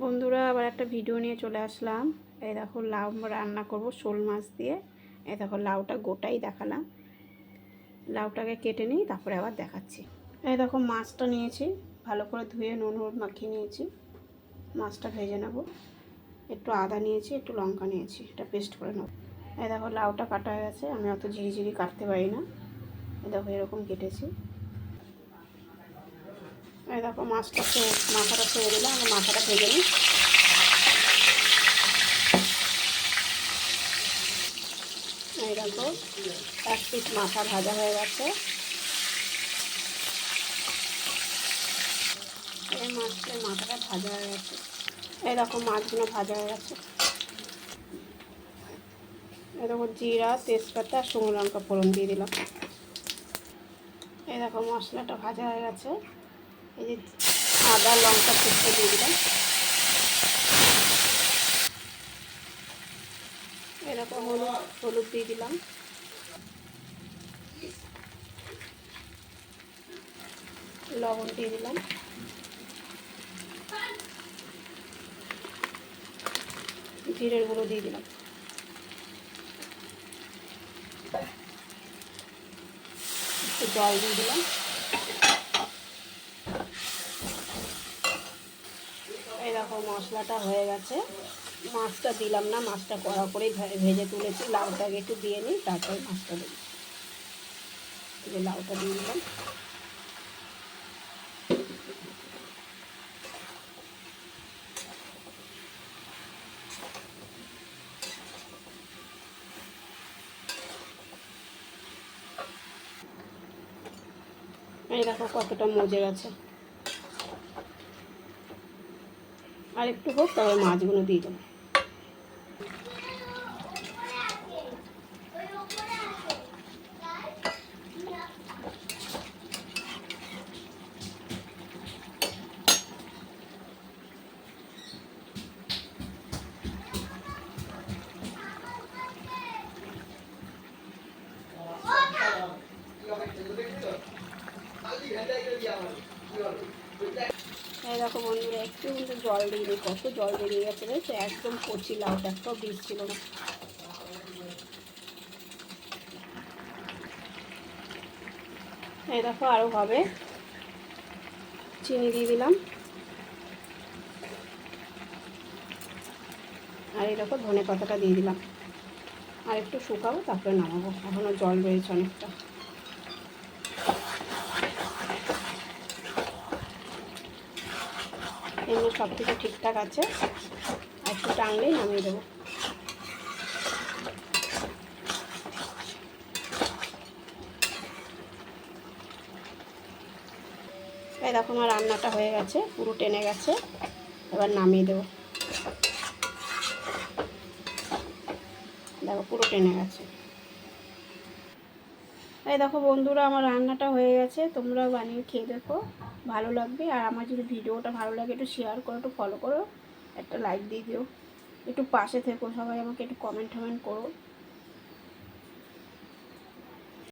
বন্ধুরা, আবার একটা ভিডিও নিয়ে চলে আসলাম। এই দেখো, লাউ রান্না করব শোল মাছ দিয়ে। এই দেখো, লাউটা গোটাই দেখালাম। লাউটাকে কেটে নিই, তারপরে আবার দেখাচ্ছি। এই দেখো, মাছটা নিয়েছি। ভালো করে ধুয়ে নুন, হলুদ মাখিয়ে নিয়েছি। মাছটা ভেজে নেব। একটু আদা নিয়েছি, একটু লঙ্কা নিয়েছি। এটা পেস্ট করে নেব। এই দেখো, লাউটা কাটা হয়ে গেছে। আমি অত ঝিরিঝিরি কাটতে পারি না। এই দেখো, এরকম কেটেছি। এই দেখো মাছটা মাথাটা ছেড়ে দিলাম, আমি মাথাটা ভেজে নিই। এই দেখো, এক পিস মাথা ভাজা হয়ে গেছে। এই মাছের মাথাটা ভাজা হয়ে গেছে। এই দেখো, মাছগুলো ভাজা হয়ে গেছে। এই দেখো, জিরা, তেজপাতা আর শুকনো লঙ্কা ফোড়ন দিয়ে দিলাম। এই দেখো, মশলাটা ভাজা হয়ে গেছে। এই যে আদা, লঙ্কা শুকনো দিয়ে দিলাম। এরকম হলুদ হলুদ দিয়ে দিলাম। লবণ দিয়ে দিলাম। জিরের গুঁড়ো দিয়ে দিলাম। জল দিয়ে দিলাম এই দেখো মশলাটা হয়ে গেছে। মাছটা দিলাম না, মাছটা কড়া করেই ভে- ভেজে তুলেছি। লাউটাকে একটু দিয়ে নিই, তারপরে মাছটা দিই। লাউটা দিয়ে দিলাম। এই দেখো কতটা মজে গেছে। আর একটু হোক তবে মাছগুলো দিয়ে দেবো। এই দেখো বন্ধুরা, একটু কিন্তু জল দিই কত জল বেরিয়ে গেছে রে সে একদম কচি লাউটা একটাও বীজ ছিল না। এই দেখো আরও হবে। চিনি দিয়ে দিলাম। আর এই দেখো ধনে পাতাটা দিয়ে দিলাম। আর একটু শুকাবো, তারপরে নামাবো। এখনও জল রয়েছে অনেকটা। এমনি সব কিছু ঠিকঠাক আছে। একটু টানলেই নামিয়ে দেবো। এই দেখো আমার রান্নাটা হয়ে গেছে, পুরো টেনে গেছে। এবার নামিয়ে দেবো। দেখো পুরো টেনে গেছে। এই দেখো বন্ধুরা, আমার রান্নাটা হয়ে গেছে। তোমরা বানিয়ে খেয়ে দেখো, ভালো লাগবে। আর আমার যদি ভিডিওটা ভালো লাগে, একটু শেয়ার করো, একটু ফলো করো, একটা লাইক দিয়ে দিও। একটু পাশে থেকো, সবাই আমাকে একটু কমেন্ট টমেন্ট করো।